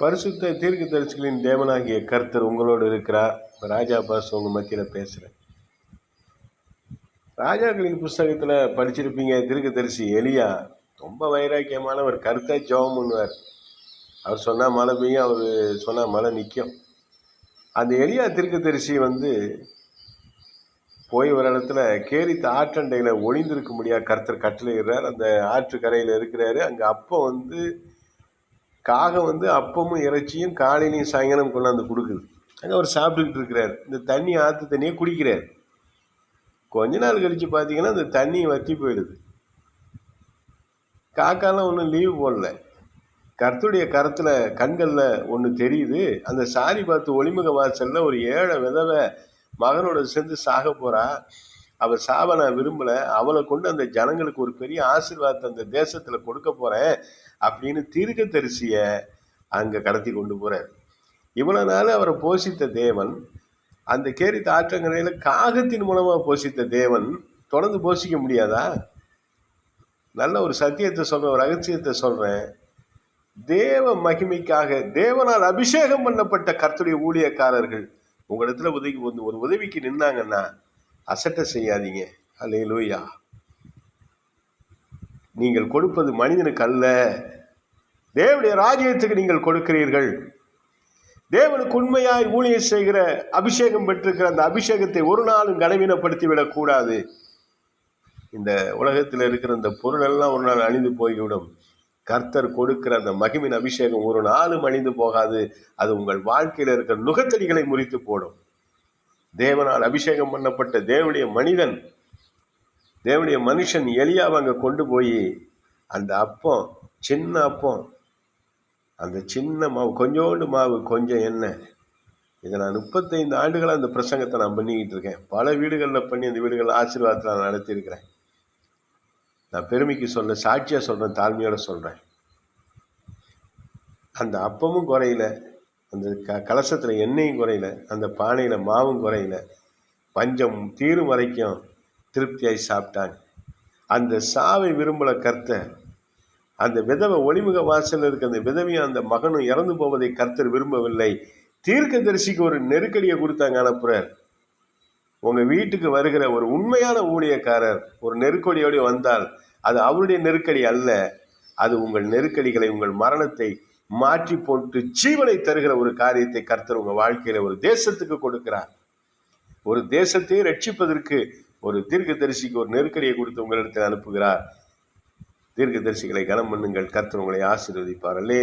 பரிசுத்த தீர்க்க தரிசிகளின் தேவனாகிய கர்த்தர் உங்களோடு இருக்கிறார். ராஜா பாஸ் உங்கள் மத்தியில் பேசுகிறேன் ராஜாக்களின் புஸ்தகத்தில் படிச்சிருப்பீங்க தீர்க்க தரிசி எலியா. ரொம்ப வைராக்கியமானவர் கருத்தை ஜெபம் பண்ணுவார். அவர் சொன்னால் மழை பெய்யும் அவர் சொன்னால் மழை நிற்கும் அந்த எலியா தீர்க்க தரிசி வந்து போய் ஒரு இடத்துல கேரித்த ஆற்றண்டையில் ஒளிந்திருக்க முடியாது கர்த்தர் கட்டளையிடுறார். அந்த ஆற்று கரையில் இருக்கிறாரு. அங்கே அப்போ வந்து காகம் வந்து அப்பமும் இறைச்சியும் காலையிலையும் சாயங்காலம் கொண்டாந்து கொடுக்குது. அங்கே அவர் சாப்பிட்டுக்கிட்டு இருக்கிறார். இந்த தண்ணி ஆற்று தண்ணியை குடிக்கிறார். கொஞ்ச நாள் கழித்து பார்த்தீங்கன்னா அந்த தண்ணி வற்றி போயிடுது. காக்காலாம் ஒன்றும் லீவ் போடல. கருத்துடைய கரத்தில் கண்களில் ஒன்று தெரியுது. அந்த சாரி பார்த்து ஒளிமுக வாசலில் ஒரு ஏழை விதவை மகனோட சேர்ந்து சாக போகிறா அவர் சாவை நான் விரும்பலை. அவளை கொண்டு அந்த ஜனங்களுக்கு ஒரு பெரிய ஆசீர்வாதத்தை அந்த தேசத்தில் கொடுக்க போகிறேன் அப்படின்னு தீர்க்க தரிசிய அங்கே கடத்தி கொண்டு போகிறார் இவ்வளோ நாள் அவரை போஷித்த தேவன் அந்த கேரி ஆற்றங்கரையில் காகத்தின் மூலமாக போஷித்த தேவன் தொடர்ந்து போஷிக்க முடியாதா? நல்ல ஒரு சத்தியத்தை சொல்கிறேன் ஒரு ரகசியத்தை சொல்கிறேன் தேவ மகிமைக்காக தேவனால் அபிஷேகம் பண்ணப்பட்ட கர்த்துடைய ஊழியக்காரர்கள் உங்களிடத்துல உதவி வந்து ஒரு உதவிக்கு நின்னாங்கன்னா அசட்டை செய்யாதீங்க. அல்லே லூயா நீங்கள் கொடுப்பது மனிதனுக்கு அல்ல தேவனுடைய ராஜ்யத்துக்கு நீங்கள் கொடுக்கிறீர்கள். தேவனுக்கு உண்மையாய் ஊழியர் செய்கிற அபிஷேகம் பெற்றிருக்கிற அந்த அபிஷேகத்தை ஒரு நாளும் கனவீனப்படுத்தி விடக்கூடாது இந்த உலகத்தில் இருக்கிற இந்த பொருளெல்லாம் ஒரு நாள் அழிந்து போய்விடும். கர்த்தர் கொடுக்கிற அந்த மகிமின் அபிஷேகம் ஒரு நாளும் அழிந்து போகாது. அது உங்கள் வாழ்க்கையில் இருக்கிற நுகத்தடிகளை முறித்து போடும். தேவனால் அபிஷேகம் பண்ணப்பட்ட தேவனுடைய மனிதன் தேவனுடைய மனுஷன் எலியாவை அங்கே கொண்டு போய் அந்த அப்பம் சின்ன அப்பம் அந்த சின்ன மாவு கொஞ்சோண்டு மாவு கொஞ்சம் எண்ணெய். இதை நான் முப்பத்தைந்து ஆண்டுகளாக அந்த பிரசங்கத்தை நான் பண்ணிக்கிட்டு இருக்கேன். பல வீடுகளில் பண்ணி அந்த வீடுகளில் ஆசீர்வாதத்தில் நான் நடத்தியிருக்கிறேன். நான் பெருமைக்கு சொல்ல சாட்சியாக சொல்கிறேன் தாழ்மையோட சொல்கிறேன் அந்த அப்பமும் குறையில. அந்த க கலசத்தில் எண்ணெயும் குறையில அந்த பானையில் மாவும் குறையில. பஞ்சம் தீரும் வரைக்கும் திருப்தியாகி சாப்பிட்டாங்க. அந்த சாவை விரும்பல கர்த்தர். அந்த விதவை ஒளிமுக வாசலில் இருக்க அந்த விதவையும் அந்த மகனும் இறந்து போவதை கர்த்தர் விரும்பவில்லை. தீர்க்க தரிசிக்கு ஒரு நெருக்கடியை கொடுத்தாங்க அனுப்புறார். உங்கள் வீட்டுக்கு வருகிற ஒரு உண்மையான ஊழியக்காரர் ஒரு நெருக்கடியோடு வந்தால் அது அவருடைய நெருக்கடி அல்ல. அது உங்கள் நெருக்கடிகளை உங்கள் மரணத்தை மாற்றி போட்டு ஜீவனை தருகிற ஒரு காரியத்தை கர்த்தர் உங்க வாழ்க்கையில ஒரு தேசத்துக்கு கொடுக்கிறார். ஒரு தேசத்தை ரட்சிப்பதற்கு ஒரு தீர்க்க தரிசிக்கு ஒரு நெருக்கடியை கொடுத்து உங்களிடத்தில் அனுப்புகிறார். தீர்க்க தரிசிகளை கனம் பண்ணுங்கள். கர்த்தர் உங்களை ஆசீர்வதிப்பார். அல்லே